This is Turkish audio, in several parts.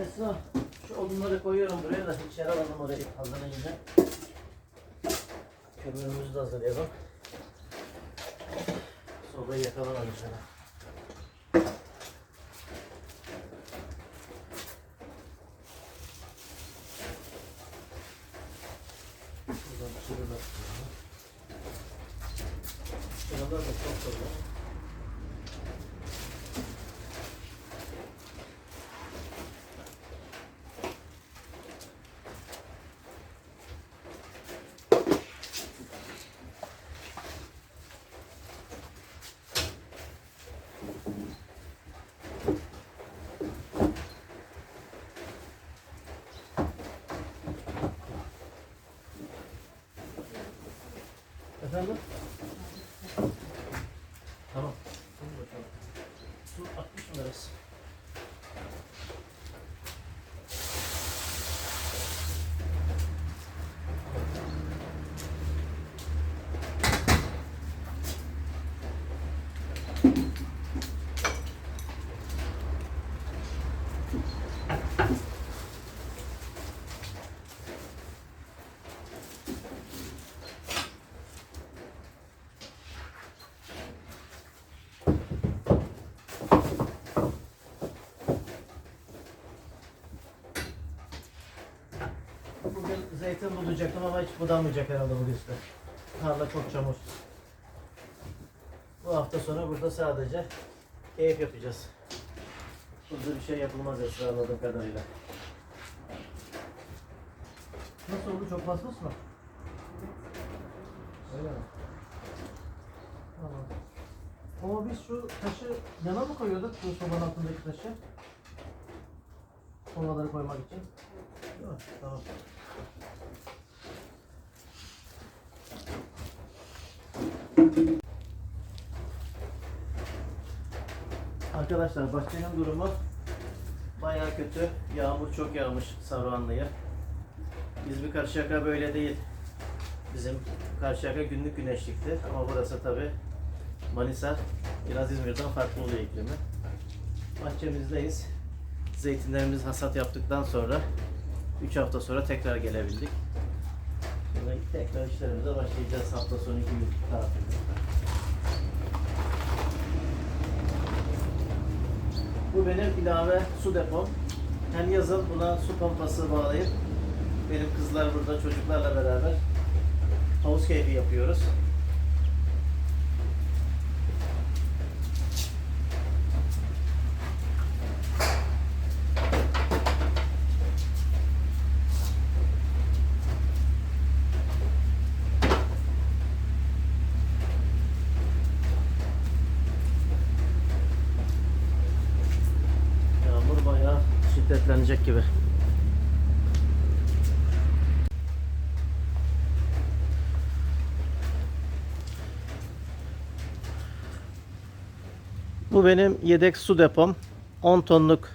Esra şu odunları koyuyorum buraya da içeri alalım orayı hazırlayınca. Kömürümüzü de hazırlayalım. Sobayı yakalım önceden. Buradan şuradan. Şuralar da çok dolu. Efendim? Tamam. Dur bakalım. Su atmış mı biraz? Bugün zeytin bulacaktım ama hiç budamayacak herhalde bugün işte. Tarla çok çamur. Bu hafta sonu burada sadece keyif yapacağız. Burada bir şey yapılmaz Esra kadarıyla. Nasıl oldu? Çok basmış mı? Öyle mi? Tamam. Ama biz şu taşı yana mı koyuyorduk? Bu sobanın altındaki taşı. Kovaları koymak için. Değil mi? Tamam. Arkadaşlar bahçenin durumu bayağı kötü. Yağmur çok yağmış Saruhanlı'ya. Biz bir Karşıyaka böyle değil. Bizim Karşıyaka günlük güneşlikti ama burası tabi Manisa biraz İzmir'den farklı oluyor iklimi. Bahçemizdeyiz. Zeytinlerimiz hasat yaptıktan sonra 3 hafta sonra tekrar gelebildik. Şimdi tekrar işlerimize başlayacağız hafta sonu iki gün tatilde. Bu benim ilave su depom. Hem yazın buna su pompası bağlayıp benim kızlar burada çocuklarla beraber havuz keyfi yapıyoruz. Yağmur bayağı şiddetlenecek gibi. Bu benim yedek su depom. 10 tonluk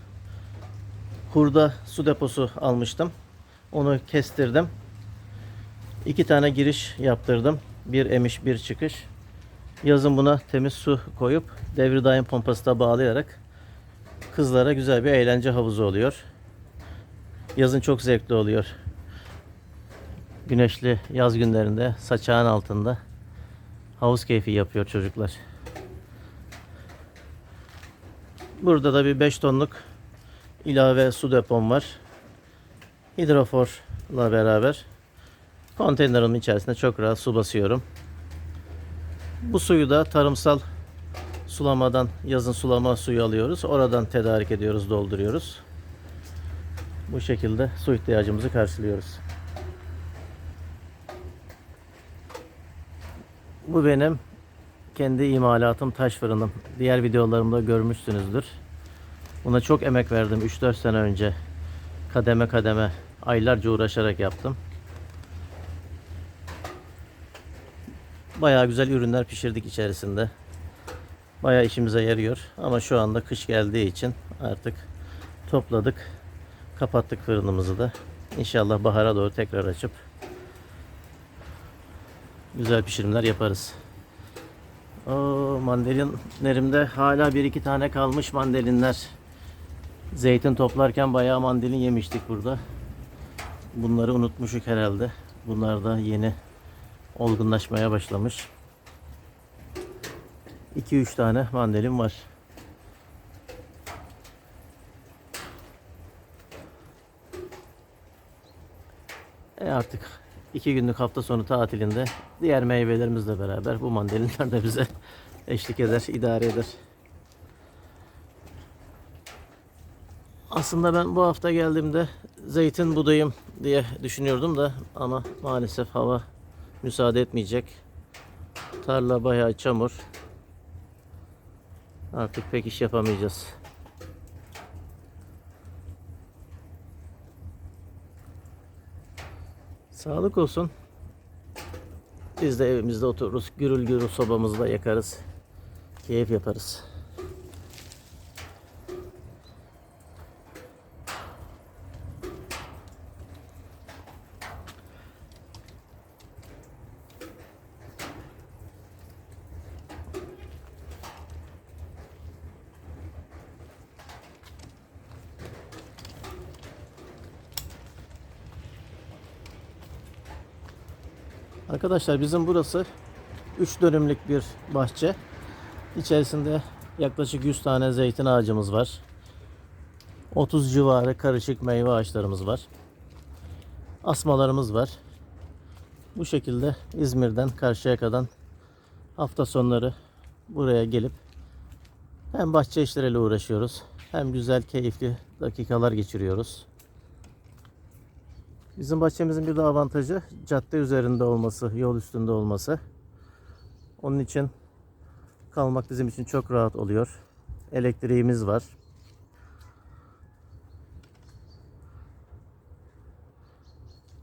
hurda su deposu almıştım. Onu kestirdim. İki tane giriş yaptırdım. Bir emiş bir çıkış. Yazın buna temiz su koyup devri daim pompası da bağlayarak kızlara güzel bir eğlence havuzu oluyor. Yazın çok zevkli oluyor. Güneşli yaz günlerinde saçağın altında havuz keyfi yapıyor çocuklar. Burada da bir 5 tonluk ilave su depom var. Hidroforla beraber konteynerimin içerisinde çok rahat su basıyorum. Bu suyu da tarımsal sulamadan yazın sulama suyu alıyoruz. Oradan tedarik ediyoruz, dolduruyoruz. Bu şekilde su ihtiyacımızı karşılıyoruz. Bu benim kendi imalatım taş fırınım. Diğer videolarımda görmüşsünüzdür. Buna çok emek verdim 3-4 sene önce. Kademe kademe aylarca uğraşarak yaptım. Bayağı güzel ürünler pişirdik içerisinde. Bayağı işimize yarıyor. Ama şu anda kış geldiği için artık topladık. Kapattık fırınımızı da. İnşallah bahara doğru tekrar açıp güzel pişirimler yaparız. O mandalinlerimde hala bir iki tane kalmış mandalinler. Zeytin toplarken bayağı mandalin yemiştik burada. Bunları unutmuşuk herhalde. Bunlar da yeni olgunlaşmaya başlamış. 2-3 tane mandalin var. E artık iki günlük hafta sonu tatilinde diğer meyvelerimizle beraber bu mandalinler de bize eşlik eder, idare eder. Aslında ben bu hafta geldiğimde zeytin budayım diye düşünüyordum da ama maalesef hava müsaade etmeyecek. Tarla bayağı çamur. Artık pek iş yapamayacağız. Sağlık olsun. Biz de evimizde otururuz. Gürül gürül sobamızda yakarız. Keyif yaparız. Arkadaşlar bizim burası 3 dönümlük bir bahçe. İçerisinde yaklaşık 100 tane zeytin ağacımız var. 30 civarı karışık meyve ağaçlarımız var. Asmalarımız var. Bu şekilde İzmir'den Karşıyaka'dan hafta sonları buraya gelip hem bahçe işleriyle uğraşıyoruz hem güzel keyifli dakikalar geçiriyoruz. Bizim bahçemizin bir de avantajı cadde üzerinde olması, yol üstünde olması. Onun için kalmak bizim için çok rahat oluyor. Elektriğimiz var.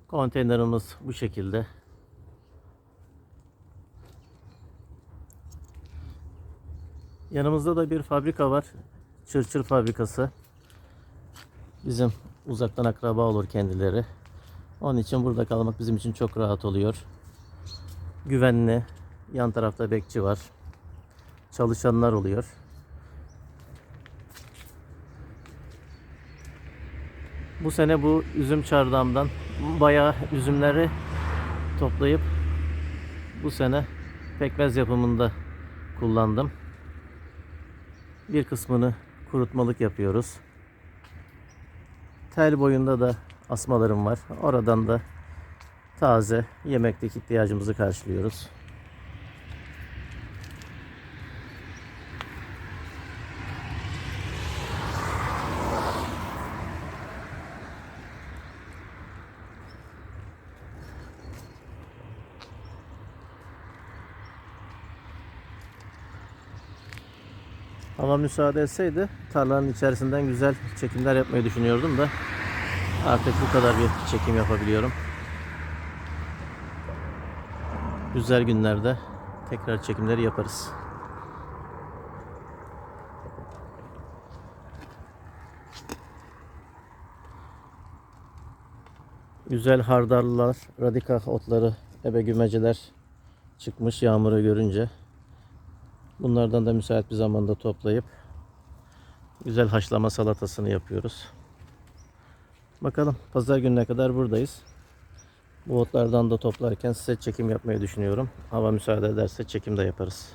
Konteynerimiz bu şekilde. Yanımızda da bir fabrika var. Çırçır fabrikası. Bizim uzaktan akraba olur kendileri. Onun için burada kalmak bizim için çok rahat oluyor. Güvenli. Yan tarafta bekçi var. Çalışanlar oluyor. Bu sene bu üzüm çardağımdan bayağı üzümleri toplayıp bu sene pekmez yapımında kullandım. Bir kısmını kurutmalık yapıyoruz. Tel boyunda da asmalarım var. Oradan da taze yemekteki ihtiyacımızı karşılıyoruz. Ama müsaade etseydi tarlanın içerisinden güzel çekimler yapmayı düşünüyordum da artık bu kadar bir çekim yapabiliyorum. Güzel günlerde tekrar çekimleri yaparız. Güzel hardallar, radika otları, ebe gümeciler çıkmış yağmuru görünce. Bunlardan da müsait bir zamanda toplayıp güzel haşlama salatasını yapıyoruz. Bakalım pazar gününe kadar buradayız. Bu otlardan da toplarken size çekim yapmayı düşünüyorum. Hava müsaade ederse çekim de yaparız.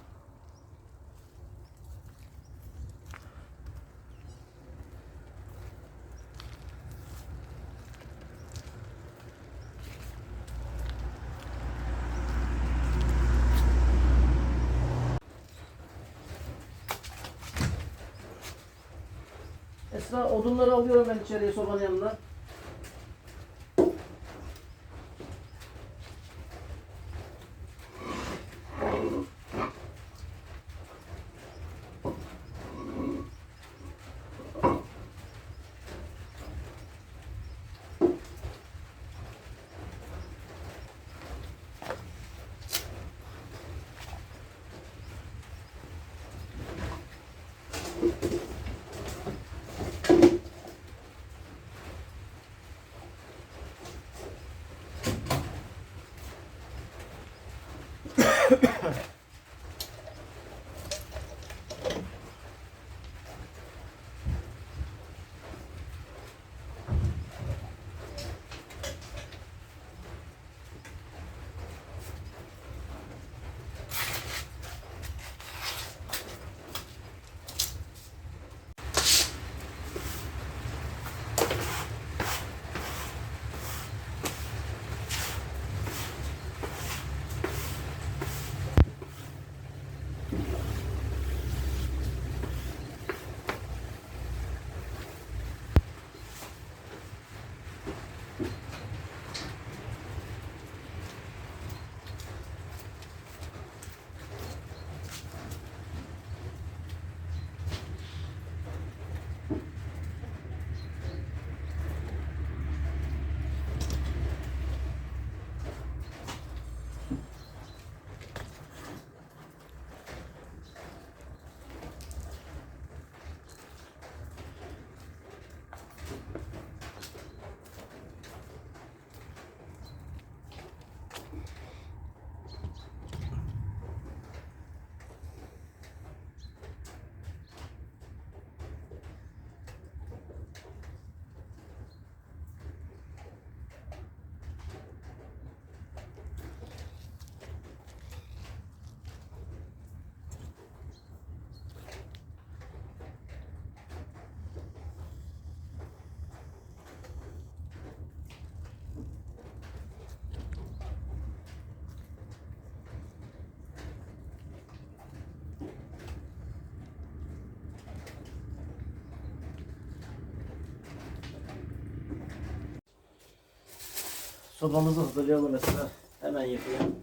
Sobamızı hazırlayalım mesela. Hemen yapayım.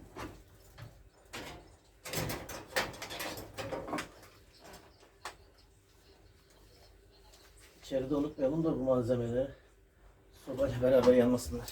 İçeride unutmayalım da bu malzemeleri sobayla beraber yanmasınlar.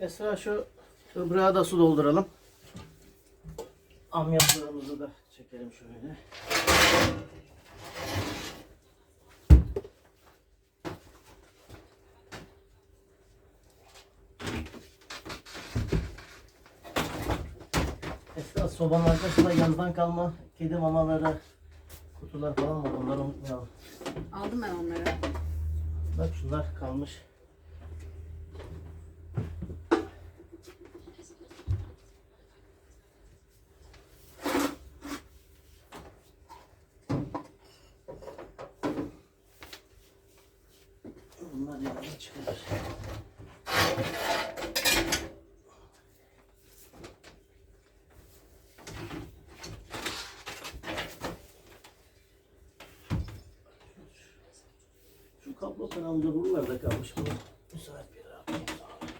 Esra şu ıbrağa da su dolduralım. Amyaklarımızı da çekelim şöyle. Esra sobanın arkasında yazdan kalma kedi mamaları, kutular falan var. Onları unutmayalım. Aldım ben onları. Bak şunlar kalmış. Kablo kanalında buralarda kalmış bunu. Müsait bir yere atayım sonra.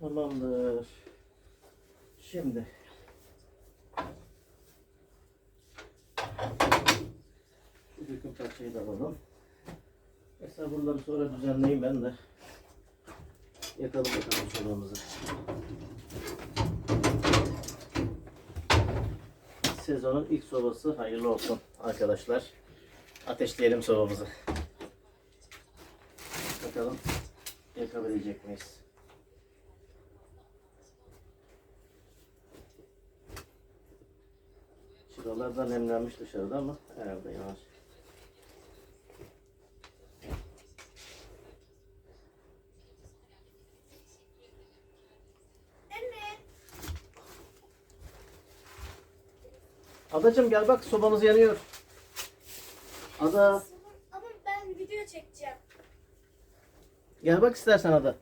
Tamamdır. Şimdi şu döküm parçayı da alalım. Mesela buraları sonra düzenleyeyim ben de. Yakalım bakalım sobamızı. Sezonun ilk sobası hayırlı olsun arkadaşlar. Ateşleyelim sobamızı. Bakalım yakabilecek miyiz? Şuralar da nemlenmiş dışarıda ama herhalde yanar. Adacım gel bak sobamız yanıyor. Ada Ama ben video çekeceğim. gel bak istersen Ada.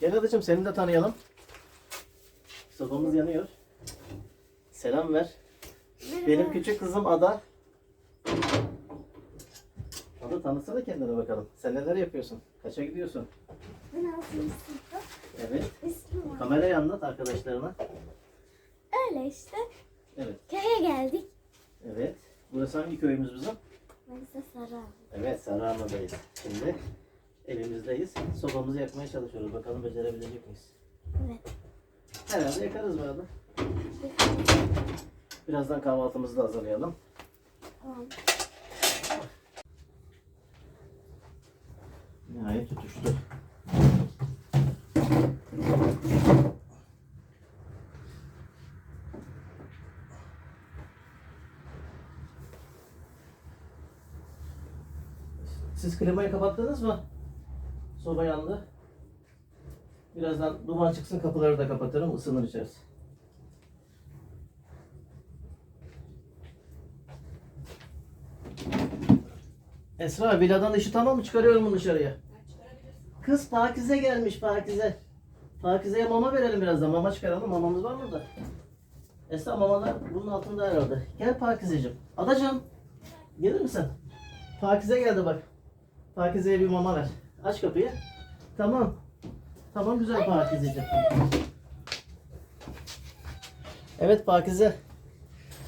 Gel Adacım seni de tanıyalım. Sobamız yanıyor. Selam ver. Benim küçük kızım Ada. Ada tanısana kendine bakalım. Sen neler yapıyorsun? Kaça gidiyorsun? Ben sınıfta. Evet. İsmim var. Kamerayı anlat arkadaşlarına. Öyle işte. Evet. Köye geldik. Evet. Burası hangi köyümüz bizim? Manisa Sarı. Evet Sarıhanlı'dayız. Şimdi evimizdeyiz. Sobamızı yakmaya çalışıyoruz. Bakalım becerebilecek miyiz? Evet. Herhalde yakarız bu arada. Birazdan kahvaltımızı da hazırlayalım. Tamam. Nihayet tutuştu. Siz klimayı kapattınız mı? Soba yandı. Birazdan duman çıksın kapıları da kapatırım ısınır içerisi. Esra villadan ışığı tamam mı? Çıkarıyorum bunu dışarıya. Kız Pakize gelmiş Pakize. Pakize'ye mama verelim birazdan. Mama çıkaralım. Mamamız var mı da? Esra mamalar bunun altında herhalde. Gel Pakizeciğim. Adacığım. Gelir misin? Pakize geldi bak. Pakize'ye bir mama ver. Aç kapıyı. Tamam. Tamam güzel Pakizeciğim. Evet Pakize.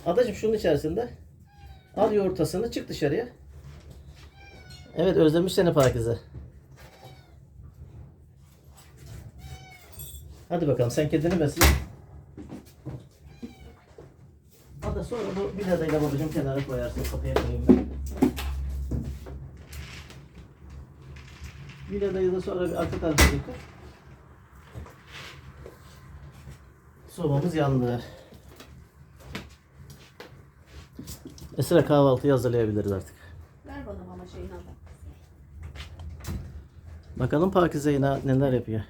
Adacığım şunun içerisinde. Al yumurtasını çık dışarıya. Evet özlemiş seni Pakize. Hadi bakalım sen kedini besle. Ada sonra bu biladayla babacığım kenara koyarsın. Kapıya koyayım ben. Biladayı da sonra bir arka tarafa götür. Sobamız yandı. Esra kahvaltıyı hazırlayabiliriz artık. Ver bana mama şeyini al. Bakalım Pakize yine neler yapıyor.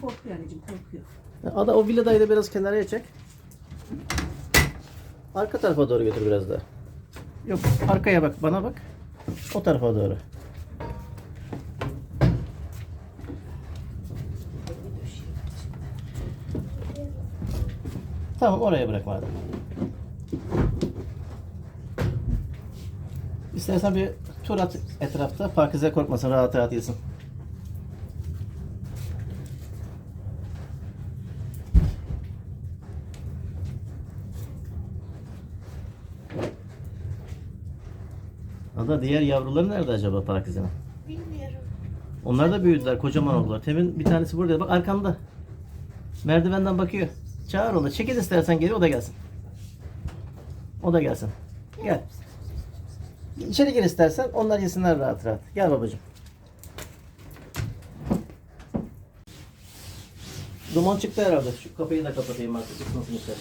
Korkuyor anneciğim korkuyor. Ada o villadayı da biraz kenara çek. Arka tarafa doğru götür biraz daha. Yok arkaya bak bana bak. O tarafa doğru. Tamam oraya bırak madem. İstersen bir tur at etrafta. Pakize korkmasın rahat rahat yesin. Ada diğer yavruları nerede acaba Pakize'nin? Bilmiyorum. Onlar da büyüdüler, kocaman oldular. Temin bir tanesi burada. Bak arkamda. Merdivenden bakıyor. Çağır onu. Çekil istersen geri o da gelsin. O da gelsin. Gel. İçeri gir istersen. Onlar yesinler rahat rahat. Gel babacığım. Duman çıktı herhalde. Şu kapıyı da kapatayım artık. Isınsın içeri.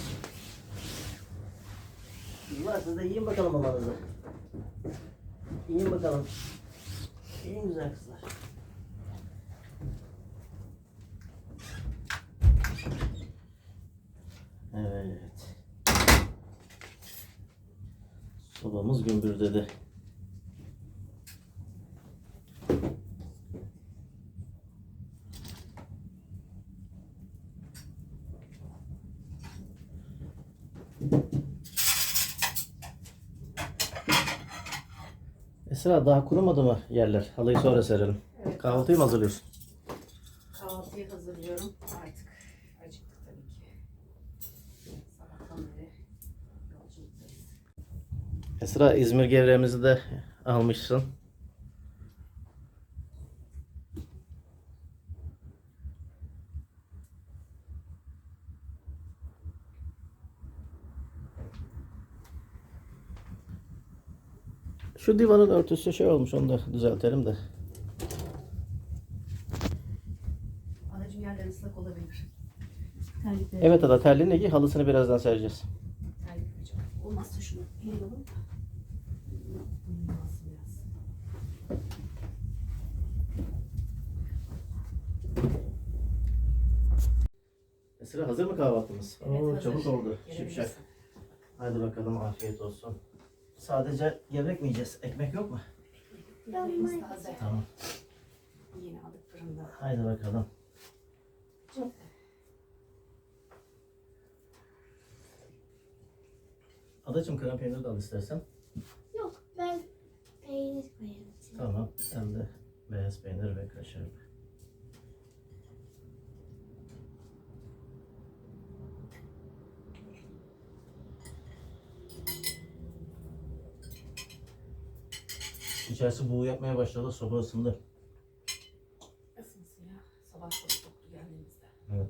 Var siz de yiyin bakalım mamanızı. Yiyin bakalım. Yiyin güzel kızlar. Evet. Sobamız gümbürdedi. Esra daha kurumadı mı yerler? Halıyı sonra serelim. Evet. Kahvaltıyı mı hazırlıyorsun? Kahvaltıyı hazırlıyorum. Artık acıktık tabii ki. Sabahtan beri yolculuktayız. Esra İzmir gevreğimizi de almışsın. Şu divanın örtüsü şey olmuş onu da düzeltelim de. Anacığım yerler ıslak olabilir. Terlikleri Evet Ada terliğini giy halısını birazdan sereceğiz. terlik. Olmazsa şunu eline alalım. Olmaz biraz. Esra hazır mı kahvaltımız? Evet, Oo, hazır. çabuk oldu. Şipşak. Hadi bakalım afiyet olsun. Sadece gevrek mi yiyeceğiz? Ekmek yok mu? Yemeğimiz taze. Tamam. Yeni aldık fırında. Haydi bakalım. Adacığım krem peyniri de al istersen. Yok ben peynir koyarım. Tamam. Hem de beyaz peynir ve kaşar. İçerisi buğu yapmaya başladı. Soba ısındı. Isınsın ya. Sabah çok soktu geldiğimizde. Evet.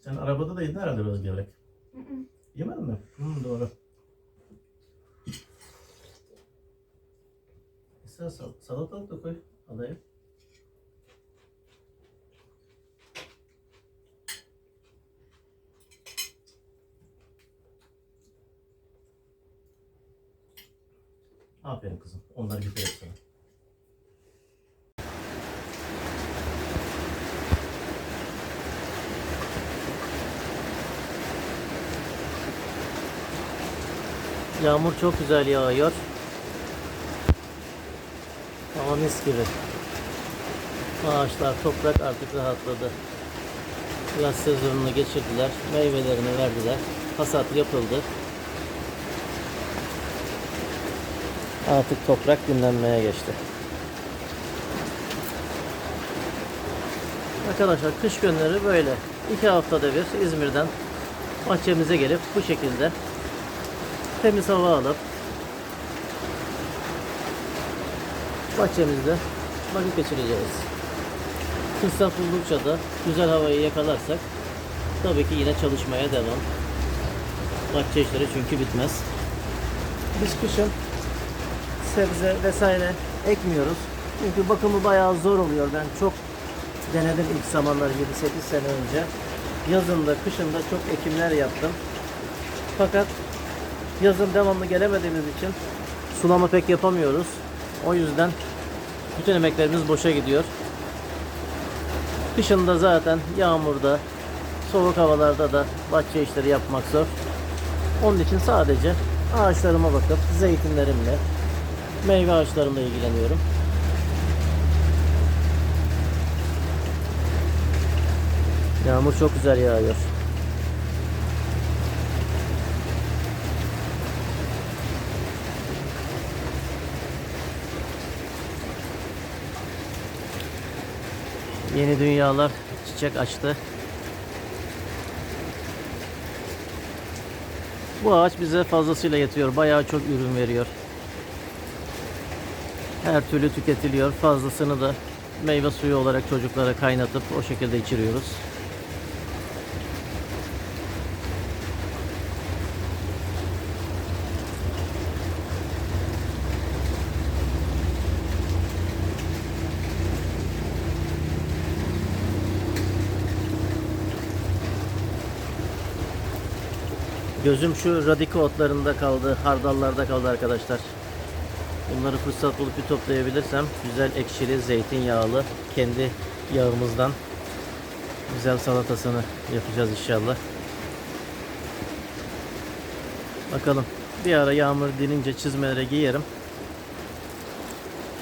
Sen arabada da yedin herhalde biraz gevrek. Hı hı. Yemedin mi? Hı, doğru. Sal- salatalık da koy adaya. Aferin kızım. Onları getireyim sana. Yağmur çok güzel yağıyor. Ama mis gibi. Ağaçlar, toprak artık rahatladı. Yaz sezonunu geçirdiler. Meyvelerini verdiler. Hasat yapıldı. Artık toprak dinlenmeye geçti. Arkadaşlar kış günleri böyle. İki haftada bir İzmir'den bahçemize gelip bu şekilde temiz hava alıp bahçemizde vakit geçireceğiz. Fırsat buldukça da güzel havayı yakalarsak tabii ki yine çalışmaya devam. Bahçe işleri çünkü bitmez. Biz kışın sebze vesaire ekmiyoruz. Çünkü bakımı bayağı zor oluyor. Ben çok denedim ilk zamanlar 7-8 sene önce. Yazında, kışında çok ekimler yaptım. Fakat yazın devamlı gelemediğimiz için sulama pek yapamıyoruz. O yüzden bütün emeklerimiz boşa gidiyor. Kışında zaten yağmurda, soğuk havalarda da bahçe işleri yapmak zor. Onun için sadece ağaçlarıma bakıp zeytinlerimle, meyve ağaçlarımla ilgileniyorum. Yağmur çok güzel yağıyor. Yeni dünyalar çiçek açtı. Bu ağaç bize fazlasıyla yetiyor. Bayağı çok ürün veriyor. Her türlü tüketiliyor. Fazlasını da meyve suyu olarak çocuklara kaynatıp o şekilde içiriyoruz. Gözüm şu radika otlarında kaldı, hardallarda kaldı arkadaşlar. Bunları fırsat bulup bir toplayabilirsem güzel ekşili, zeytinyağlı, kendi yağımızdan güzel salatasını yapacağız inşallah. Bakalım. Bir ara yağmur dinince çizmelere giyerim.